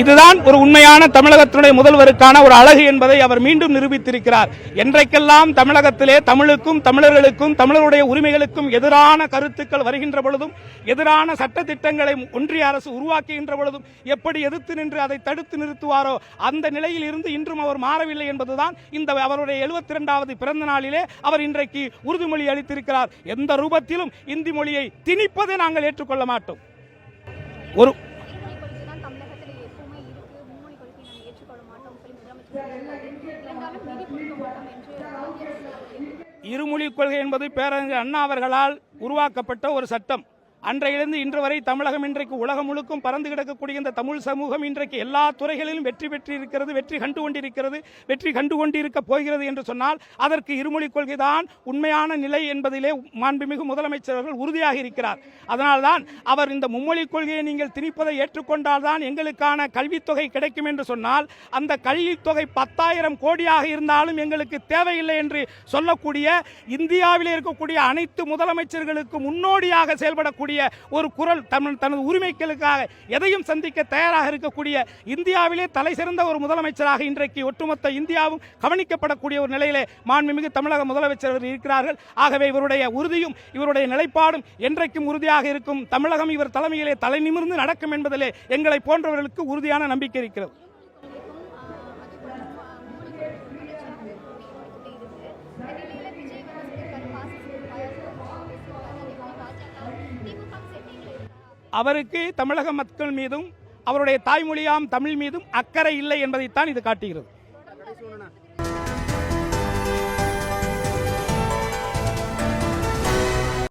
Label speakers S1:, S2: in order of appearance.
S1: இதுதான் ஒரு உண்மையான தமிழகத்தினுடைய முதல்வருக்கான ஒரு அழகு என்பதை அவர் மீண்டும் நிரூபித்திருக்கிறார். என்றைக்கெல்லாம் தமிழகத்திலே தமிழுக்கும் தமிழர்களுக்கும் தமிழருடைய உரிமைகளுக்கும் எதிரான கருத்துக்கள் வருகின்ற பொழுதும் எதிரான சட்ட திட்டங்களை ஒன்றிய அரசு உருவாக்குகின்ற பொழுதும் எப்படி எதிர்த்து நின்று அதை தடுத்து நிறுத்துவாரோ அந்த நிலையில் இருந்து இன்றும் அவர் மாறவில்லை என்பதுதான் இந்த அவருடைய எழுபத்தி இரண்டாவது பிறந்த நாளிலே அவர் இன்றைக்கு உறுதிமொழி அளித்திருக்கிறார். எந்த ரூபத்திலும் இந்தி மொழியை திணிப்பதை நாங்கள் ஏற்றுக்கொள்ள மாட்டோம். ஒரு
S2: இருமொழி கொள்கை தான் தமிழகத்தில் எப்பவுமே இருக்கு மும்மொழி கொள்கை நாங்கள் ஏற்றுக்கொள்ள மாட்டோம் சொல்லி முதலமைச்சர் சொல்லியிருக்காரு. இருந்தாலும் மீறி கொடுக்க மாட்டோம் என்று
S1: இருமொழிக் கொள்கை என்பது பேரறிஞர் அண்ணா அவர்களால் உருவாக்கப்பட்ட ஒரு சட்டம். அன்றையிலிருந்து இன்று வரை தமிழகம் இன்றைக்கு உலகம் முழுக்கும் பறந்து கிடக்கக்கூடிய இந்த தமிழ் சமூகம் இன்றைக்கு எல்லா துறைகளிலும் வெற்றி பெற்றிருக்கிறது வெற்றி கண்டு கொண்டிருக்கிறது வெற்றி கண்டு கொண்டிருக்க போகிறது என்று சொன்னால் அதற்கு இருமொழிக் கொள்கைதான் உண்மையான நிலை என்பதிலே மாண்புமிகு முதலமைச்சர் அவர்கள் உறுதியாக இருக்கிறார். அதனால்தான் அவர் இந்த மும்மொழிக் கொள்கையை நீங்கள் திணிப்பதை ஏற்றுக்கொண்டால்தான் எங்களுக்கான கல்வித்தொகை கிடைக்கும் என்று சொன்னால் அந்த கல்வித்தொகை பத்தாயிரம் கோடியாக இருந்தாலும் எங்களுக்கு தேவையில்லை என்று சொல்லக்கூடிய இந்தியாவில் இருக்கக்கூடிய அனைத்து முதலமைச்சர்களுக்கு முன்னோடியாக செயல்படக்கூடிய ஒரு குரல் தமிழ் தனது உரிமைகளுக்காக எதையும் சந்திக்க தயாராக இருக்கக்கூடிய இந்தியாவிலே தலை சிறந்த ஒரு முதலமைச்சராக இன்றைக்கு ஒட்டுமொத்த இந்தியாவும் கவனிக்கப்படக்கூடிய ஒரு நிலையிலே மாண்புமிகு தமிழக முதலமைச்சர் இருக்கிறார்கள். ஆகவே இவருடைய உறுதியும் இவருடைய நிலைப்பாடும் என்றைக்கும் உறுதியாக இருக்கும். தமிழகம் இவர் தலைமையிலே தலை நிமிர்ந்து நடக்கும் என்பதிலே எங்களை போன்றவர்களுக்கு உறுதியான நம்பிக்கை இருக்கிறது. அவருக்கு தமிழக மக்கள் மீதும் அவருடைய தாய்மொழியாம் தமிழ் மீதும் அக்கறை இல்லை என்பதைத்தான் இது காட்டுகிறது.